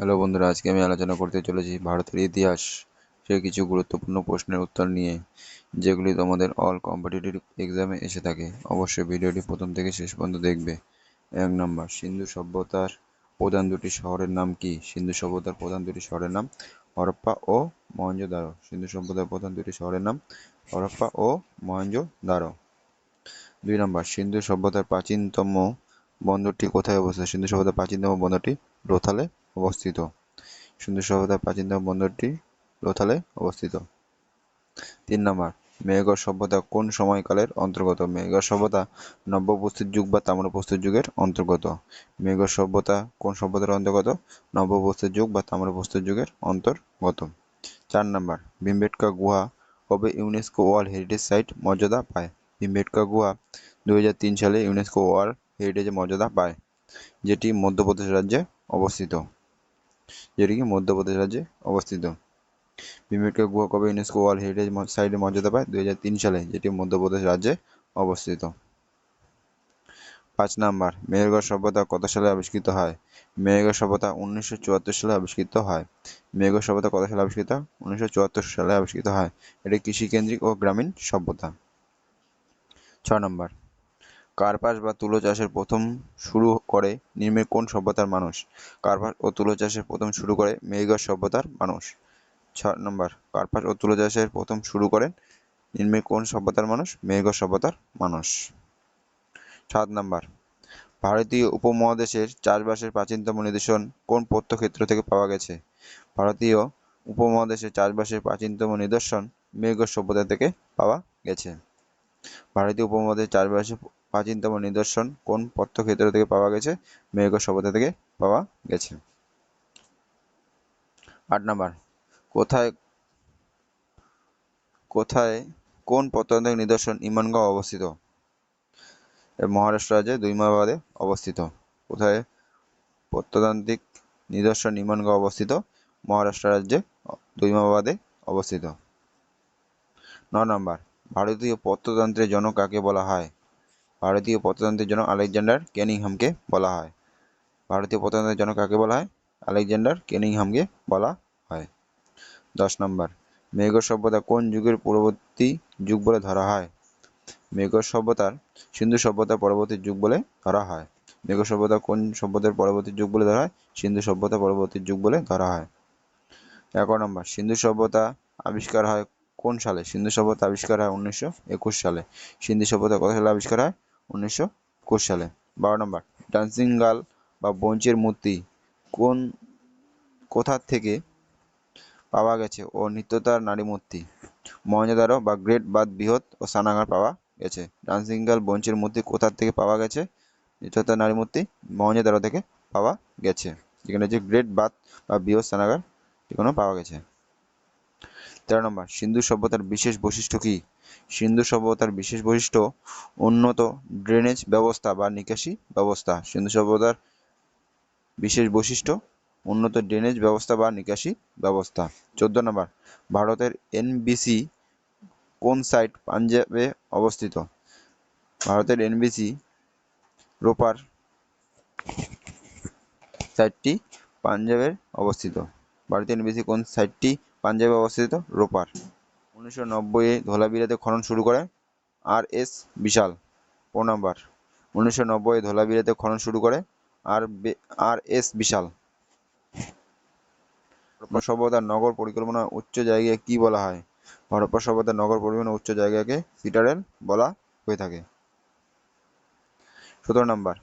Hello বন্ধুরা, আজকে আমি আলোচনা করতে চলেছি ভারতের ইতিহাস। সে কিছু গুরুত্বপূর্ণ প্রশ্নের উত্তর নিয়ে, যেগুলি তোমাদের অল কম্পিটিটিভ এক্সামে এসে থাকে। অবশ্যই ভিডিওটি প্রথম থেকে শেষ পর্যন্ত দেখবে। এক নম্বর, সিন্ধু সভ্যতার প্রধান দুটি শহরের নাম কি? সিন্ধু সভ্যতার প্রধান দুটি শহরের নাম হরপ্পা ও মহেঞ্জোদারো সিন্ধু সভ্যতার প্রধান দুটি শহরের নাম হরপ্পা ও মহেঞ্জোদারো দুই নম্বর, সিন্ধু সভ্যতার প্রাচীনতম বন্দরটি কোথায় অবস্থিত? সিন্ধু সভ্যতার প্রাচীনতম বন্দরটি লোথালে অবস্থিত। সিন্ধু সভ্যতার প্রাচীনতম বন্দরটি লোথালে অবস্থিত। তিন নম্বর মেহেরগড় সভ্যতা কোন সময়কালের অন্তর্গত? মেহেরগড় সভ্যতা নব্যপ্রস্তুত যুগ বা তাম্রপ্রস্তুত যুগের অন্তর্গত। মেহেরগড় সভ্যতা কোন সভ্যতার অন্তর্গত? নব্যপ্রস্তুত যুগ বা তাম্রপ্রস্তুত যুগের অন্তর্গত। চার নম্বর ভীমবেটকা গুহা কবে ইউনেস্কো ওয়ার্ল্ড হেরিটেজ সাইট মর্যাদা পায়? ভীমবেটকা গুহা দু হাজার তিন সালে ইউনেস্কো ওয়ার্ল্ড হেরিটেজ মর্যাদা পায়, যেটি মধ্যপ্রদেশ রাজ্যে অবস্থিত। যেটি কি মধ্যপ্রদেশ রাজ্যে অবস্থিত। ভীমবেটকা গুহা কবে ইউনেস্কো ওয়ার্ল্ড হেরিটেজ সাইটে মর্যাদা পায়? দুই সালে, যেটি মধ্যপ্রদেশ রাজ্যে অবস্থিত। পাঁচ নাম্বার, মেহেরগড় সভ্যতা কত সালে আবিষ্কৃত হয়? মেহেরগড় সভ্যতা উনিশশো চুয়াত্তর সালে আবিষ্কৃত হয়। মেহেরগড় সভ্যতা কত সালে আবিষ্কৃত? উনিশশো চুয়াত্তর সালে আবিষ্কৃত হয়। এটি কৃষিকেন্দ্রিক ও গ্রামীণ সভ্যতা। ছ নম্বর কার্পাস বা তুলো চাষের প্রথম শুরু করে নিম্নের কোন সভ্যতার মানুষ? কার্পাস ও তুলো চাষের প্রথম শুরু করে মেহেরগড় সভ্যতার মানুষ। ছ নম্বর, কার্পাস ও তুলো চাষের প্রথম শুরু করেন নিম্নের কোন সভ্যতার মানুষ? মেহেরগড় সভ্যতার মানুষ। সাত নম্বর, ভারতীয় উপমহাদেশের চাষবাসের প্রাচীনতম নিদর্শন কোন প্রত্যক্ষেত্র থেকে পাওয়া গেছে? ভারতীয় উপমহাদেশের চাষবাসের প্রাচীনতম নিদর্শন মেহেরগড় সভ্যতা থেকে পাওয়া গেছে। ভারতীয় উপমহাদেশের চাষবাসের প্রাচীনতম নিদর্শন কোন পত্রক্ষেত্র থেকে পাওয়া গেছে? মেহেরগড় সভ্যতা থেকে পাওয়া গেছে। আট নম্বর। কোথায় কোথায়, কোন প্রত্নতান্ত্রিক নিদর্শন ইমানগাঁও অবস্থিত? মহারাষ্ট্র রাজ্যে দুই দুইমাবাদে অবস্থিত। কোথায় প্রত্নতান্ত্রিক নিদর্শন ইমানগাঁও অবস্থিত? মহারাষ্ট্র রাজ্যে দুই দুইমাবাদে অবস্থিত। ন নম্বর। ভারতীয় প্রত্নতন্ত্রের জনক কাকে বলা হয়? ভারতীয় প্রত্নতন্ত্রের জনক আলেকজান্ডার কেনিংহামকে বলা হয়। ভারতীয় প্রত্নতন্ত্রের জনক কাকে বলা হয়? আলেকজান্ডার কেনিংহামকে বলা হয়। দশ নম্বর, মেঘর সভ্যতা কোন যুগের পূর্ববর্তী যুগ বলে ধরা হয়? মেঘর সভ্যতার সিন্ধু সভ্যতার পরবর্তী যুগ বলে ধরা হয়। মেঘর সভ্যতা কোন সভ্যতার পরবর্তী যুগ বলে ধরা হয়? সিন্ধু সভ্যতা পরবর্তী যুগ বলে ধরা হয়। এগারো নম্বর, সিন্ধু সভ্যতা আবিষ্কার হয় কোন সালে? সিন্ধু সভ্যতা আবিষ্কার হয় উনিশশো একুশ সালে। সিন্ধু সভ্যতা কত সালে আবিষ্কার হয়? উনিশশো একুশ সালে। বারো নম্বর ডান্সিং গার্ল বা বঞ্চের মূর্তি কোন, কোথা থেকে পাওয়া গেছে ও নিত্যতার নারী মূর্তি? মহেঞ্জোদারো বা গ্রেট, বাদ, বৃহৎ ও সানাগার পাওয়া গেছে। ডান্সিং গার্ল বঞ্চের মূর্তি কোথা থেকে পাওয়া গেছে? নিত্যতার নারী মূর্তি মহেঞ্জোদারো থেকে পাওয়া গেছে। যেখানে যে গ্রেট, বাদ বা বৃহৎ সানাগার এখানেও পাওয়া গেছে। তেরো নম্বর, সিন্ধু সভ্যতার বিশেষ বৈশিষ্ট্য কি? সিন্ধু সভ্যতার বিশেষ বৈশিষ্ট্য, উন্নত ড্রেনেজ ব্যবস্থা বা নিকাশি ব্যবস্থা। সিন্ধু সভ্যতার বিশেষ বৈশিষ্ট্য, উন্নত ড্রেনেজ ব্যবস্থা বা নিকাশি ব্যবস্থা। চোদ্দ নম্বর, ভারতের এনবিসি কোন সাইট পাঞ্জাবে অবস্থিত? ভারতের এনবিসি রোপার সাইটটি পাঞ্জাবের অবস্থিত। ভারতের এনবিসি কোন সাইটটি পাঞ্জাবে অবস্থিত রোপার। উনিশশো নব্বইয়ে ধোলাবিরাতে খনন শুরু করে আর এস বিশাল পনেরো নম্বর। উনিশশো নব্বই ধোলাবিরাতে খনন শুরু করে আর আর এস বিশাল। হরপ্পা সভ্যতার নগর পরিকল্পনা উচ্চ জায়গায় কি বলা হয়? হরপ্পা সভ্যতার নগর পরিকল্পনা উচ্চ জায়গাকে সিটারেল বলা হয়ে থাকে। সতেরো নম্বর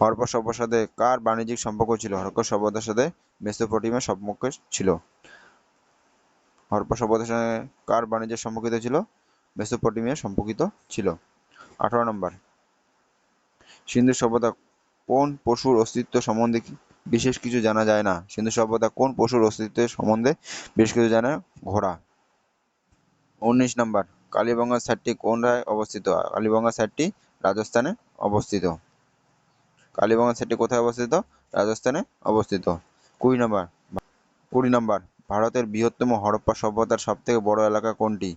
হরপ্পা সভ্যতার সাথে কার বাণিজ্যিক সম্পর্ক ছিল? হরপ্পা সভ্যতার সাথে মেসোপটেমিয়ার সম্পর্ক ছিল। হরপ্পা সভ্যতার সঙ্গে কার বাণিজ্যের সম্পর্কিত ছিল? মেসোপটেমিয়া সম্পর্কিত ছিল। আঠারো নম্বর। সিন্ধু সভ্যতা কোন পশুর অস্তিত্ব সম্বন্ধে বিশেষ কিছু জানা যায় না? সিন্ধু সভ্যতা কোন পশুর অস্তিত্বের সম্বন্ধে বেশ কিছু জানা ঘোড়া? উনিশ নম্বর। কালীবঙ্গা সাইটটি কোন রায় অবস্থিত? কালীবঙ্গা সাইটটি রাজস্থানে অবস্থিত। কালীবঙ্গা সাইটটি কোথায় অবস্থিত? রাজস্থানে অবস্থিত। কুড়ি নম্বর। কুড়ি নম্বর। ভারতের বৃহত্তম হরপ্পা সভ্যতার সবথেকে বড় এলাকা কোনটি?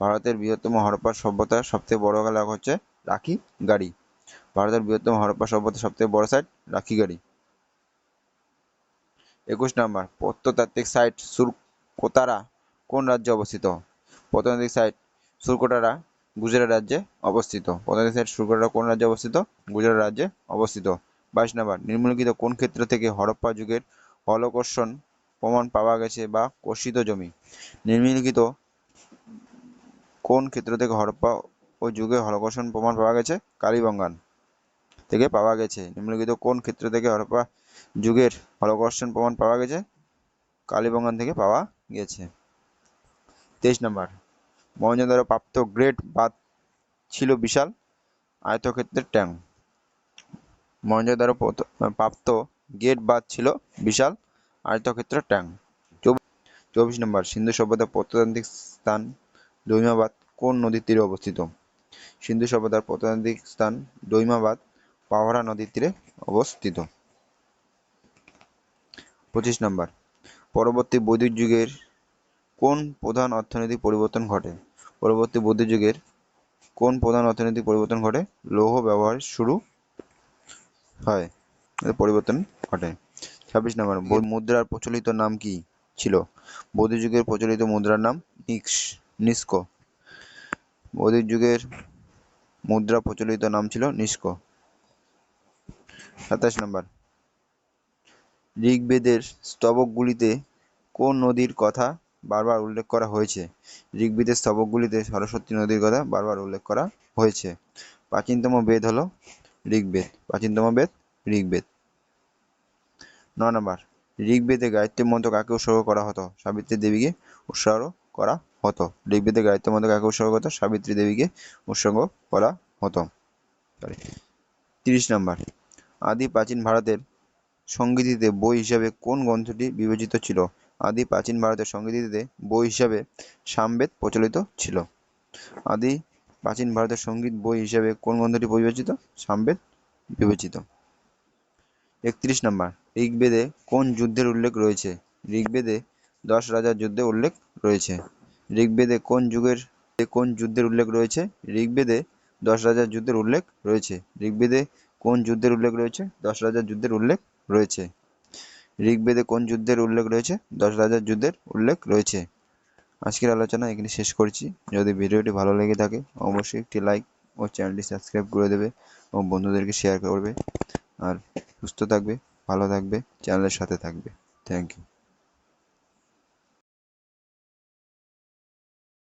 ভারতের বৃহত্তম হরপ্পা সভ্যতার সবথেকে বড় এলাকা হচ্ছে রাখি গাড়ি। ভারতের বৃহত্তম হরপ্পা সভ্যতার সবথেকে বড় সাইট রাখি গাড়ি। একুশ নম্বর, প্রত্নতাত্ত্বিক সাইট সুরকোতারা কোন রাজ্যে অবস্থিত? প্রত্নতাত্ত্বিক সাইট সুরকোটারা গুজরাট রাজ্যে অবস্থিত। প্রত্নতাত্ত্বিক সাইট সুরকোটারা কোন রাজ্যে অবস্থিত? গুজরাট রাজ্যে অবস্থিত। বাইশ নম্বর, নিম্নলিখিত কোন ক্ষেত্র থেকে হরপ্পা যুগের হলকর্ষণ প্রমাণ পাওয়া গেছে বা কষিত জমি। নিম্নলিখিত কোন ক্ষেত্র থেকে হরপ্পা ও যুগে হলকর্ষণ প্রমাণ পাওয়া গেছে? কালীবঙ্গান থেকে পাওয়া গেছে। নিম্নলিখিত কোন ক্ষেত্র থেকে হরপ্পা যুগের হলকর্ষণ প্রমাণ পাওয়া গেছে? কালীবঙ্গান থেকে পাওয়া গেছে। তেইশ নম্বর। মহেঞ্জোদারো প্রাপ্ত গ্রেট বাঁধ ছিল বিশাল আয়তক্ষেত্রের ট্যাঙ্ক মহেঞ্জোদারো প্রাপ্ত গেট বাঁধ ছিল বিশাল আয়তক্ষেত্রের ট্যাং। চব্বিশ নম্বর, সিন্ধু সভ্যতার প্রত্নতান্ত্রিক স্থান দৈমাবাদ, কোন নদীর তীরে অবস্থিত? সিন্ধু সভ্যতার প্রত্নতান্ত্রিক স্থান দৈমাবাদ, পাওয়ারা নদীর তীরে অবস্থিত। পঁচিশ নম্বর, পরবর্তী বৈদিক যুগের কোন প্রধান অর্থনৈতিক পরিবর্তন ঘটে? পরবর্তী বৌদ্ধ যুগের কোন প্রধান অর্থনৈতিক পরিবর্তন ঘটে? লৌহ ব্যবহার শুরু হয়। পরিবর্তন ঘটে। ছাব্বিশ নম্বর বৌদ্ধ মুদ্রার প্রচলিত নাম কি ছিল? বৌদ্ধ যুগের প্রচলিত মুদ্রার নাম নিক্স নিস্কো। বৌদ্ধিক যুগের মুদ্রা প্রচলিত নাম ছিল নিস্কো। সাতাশ নম্বর ঋগ্বেদের স্তবকগুলিতে কোন নদীর কথা বারবার উল্লেখ করা হয়েছে? ঋগ্বেদের স্তবকগুলিতে সরস্বতী নদীর কথা বারবার উল্লেখ করা হয়েছে। প্রাচীনতম বেদ হলো ঋগ্বেদ। প্রাচীনতম বেদ ঋগ্বেদ। ন নম্বর, ঋগ্বেদে গায়ত্রী মন্ত্র কাকে উৎসর্গ করা হতো? সাবিত্রী দেবীকে উৎসর্গ করা হতো। ঋগ্বেদে গায়ত্রী মন্ত্র কাকে উৎসর্গ হতো? সাবিত্রী দেবীকে উৎসর্গ করা হতো. তিরিশ নম্বর, আদি প্রাচীন ভারতের সঙ্গীতিতে বই হিসাবে কোন গ্রন্থটি বিবেচিত ছিল? আদি প্রাচীন ভারতের সঙ্গীতিতে বই হিসাবে সামবেদ প্রচলিত ছিল। আদি প্রাচীন ভারতের সংগীত বই হিসাবে কোন গ্রন্থটি বিবেচিত? সামবেদ বিবেচিত। একত্রিশ নম্বর ঋগ্বেদে কোন যুদ্ধের উল্লেখ রয়েছে? ঋগ্বেদে দশ রাজার যুদ্ধে উল্লেখ রয়েছে। ঋগ্বেদে কোন যুগের কোন যুদ্ধের উল্লেখ রয়েছে? ঋগ্বেদে দশ রাজার যুদ্ধের উল্লেখ রয়েছে। ঋগ্বেদে কোন যুদ্ধের উল্লেখ রয়েছে? দশ রাজার যুদ্ধের উল্লেখ রয়েছে। ঋগ্বেদে কোন যুদ্ধের উল্লেখ রয়েছে? দশ রাজার যুদ্ধের উল্লেখ রয়েছে। আজকের আলোচনা এখানে শেষ করছি। যদি ভিডিওটি ভালো লেগে থাকে, অবশ্যই একটি লাইক ও চ্যানেলটি সাবস্ক্রাইব করে দেবে ও বন্ধুদেরকে শেয়ার করবে। আর সুস্থ থাকবে। ভালো থাকবে চ্যানেলের সাথে থাকবে। Thank you